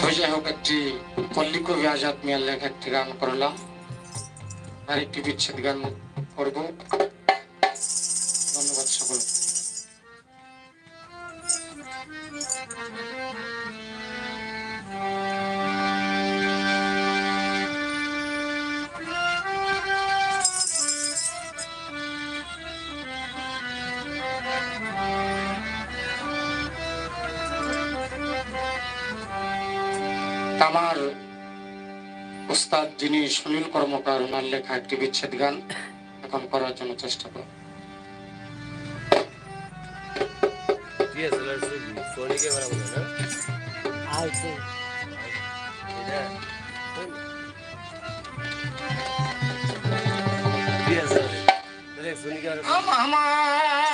ಪೂಜೆ ಹೋಗತ್ತಿ ಕೊಲ್ಲಿಗೂ ವ್ಯಾಜಾತ್ಮಿ ಅಲ್ಲೇ ಗಟ್ಟಿಗಾನ ಕೊರಲ್ಲ ಅರಿಟಿ ಬಿಚ್ಚದ್ಗನ್ ಕೊಡ್ಗು আমার উস্তাদ যিনি সুনীল কর্মকার ওনার লেখা একটি বিচ্ছেদ গান এখন করার জন্য চেষ্টা করি আমার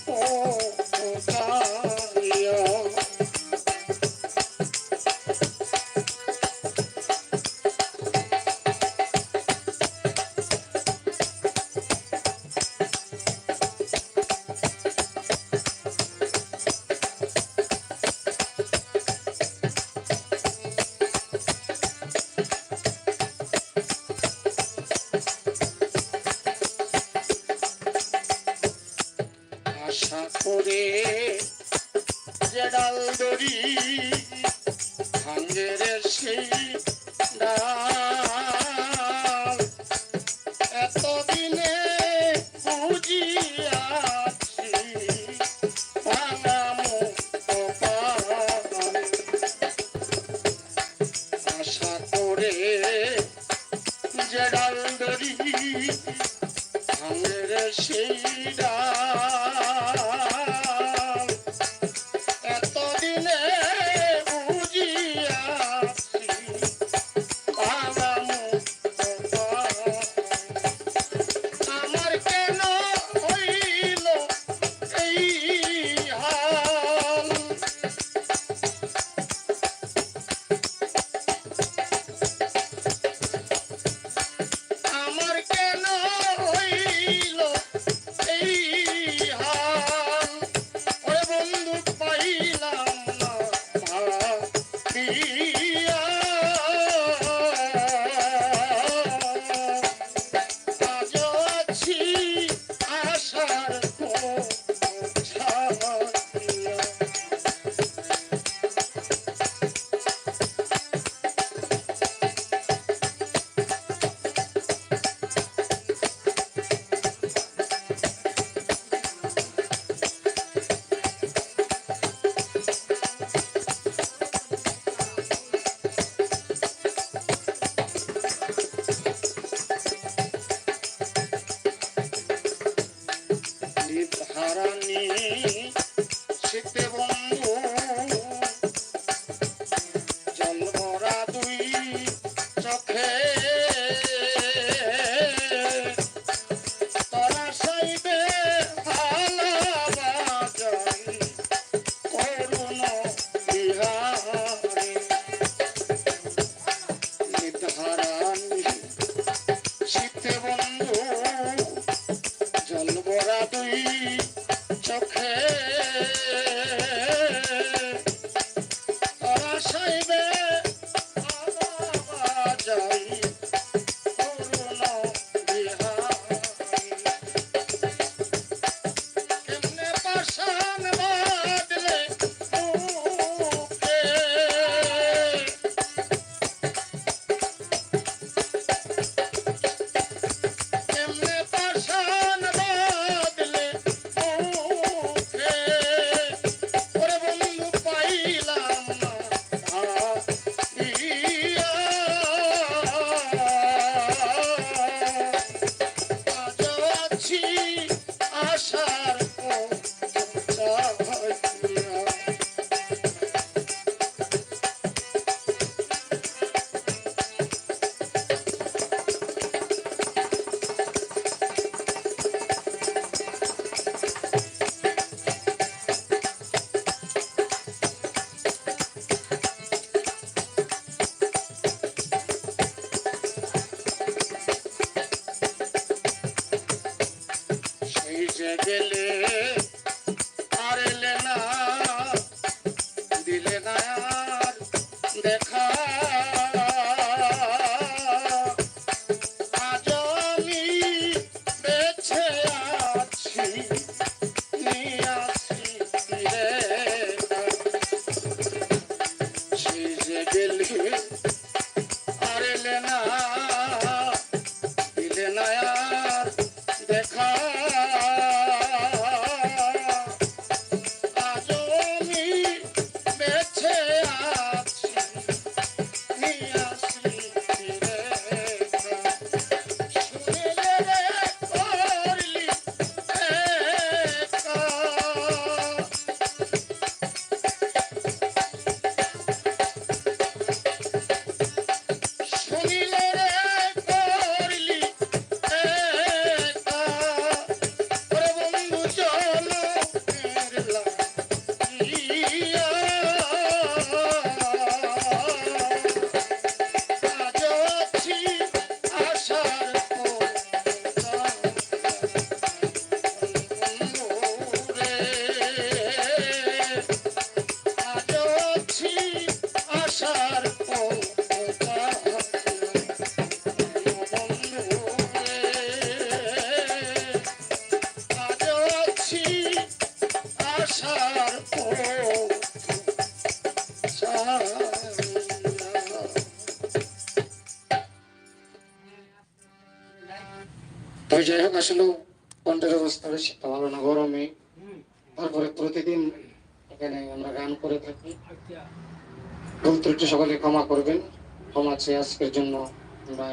করি। ভাঙ্গের সেই না students তবে যাই হোক আসলে কণ্ঠের অবস্থা বেশি ভালো না, গরমে। তারপরে প্রতিদিন এখানে আমরা গান করে থাকি। ভুল ত্রুটি সকলে ক্ষমা করবেন। ক্ষমা চেয়ে আজকের জন্য আমরা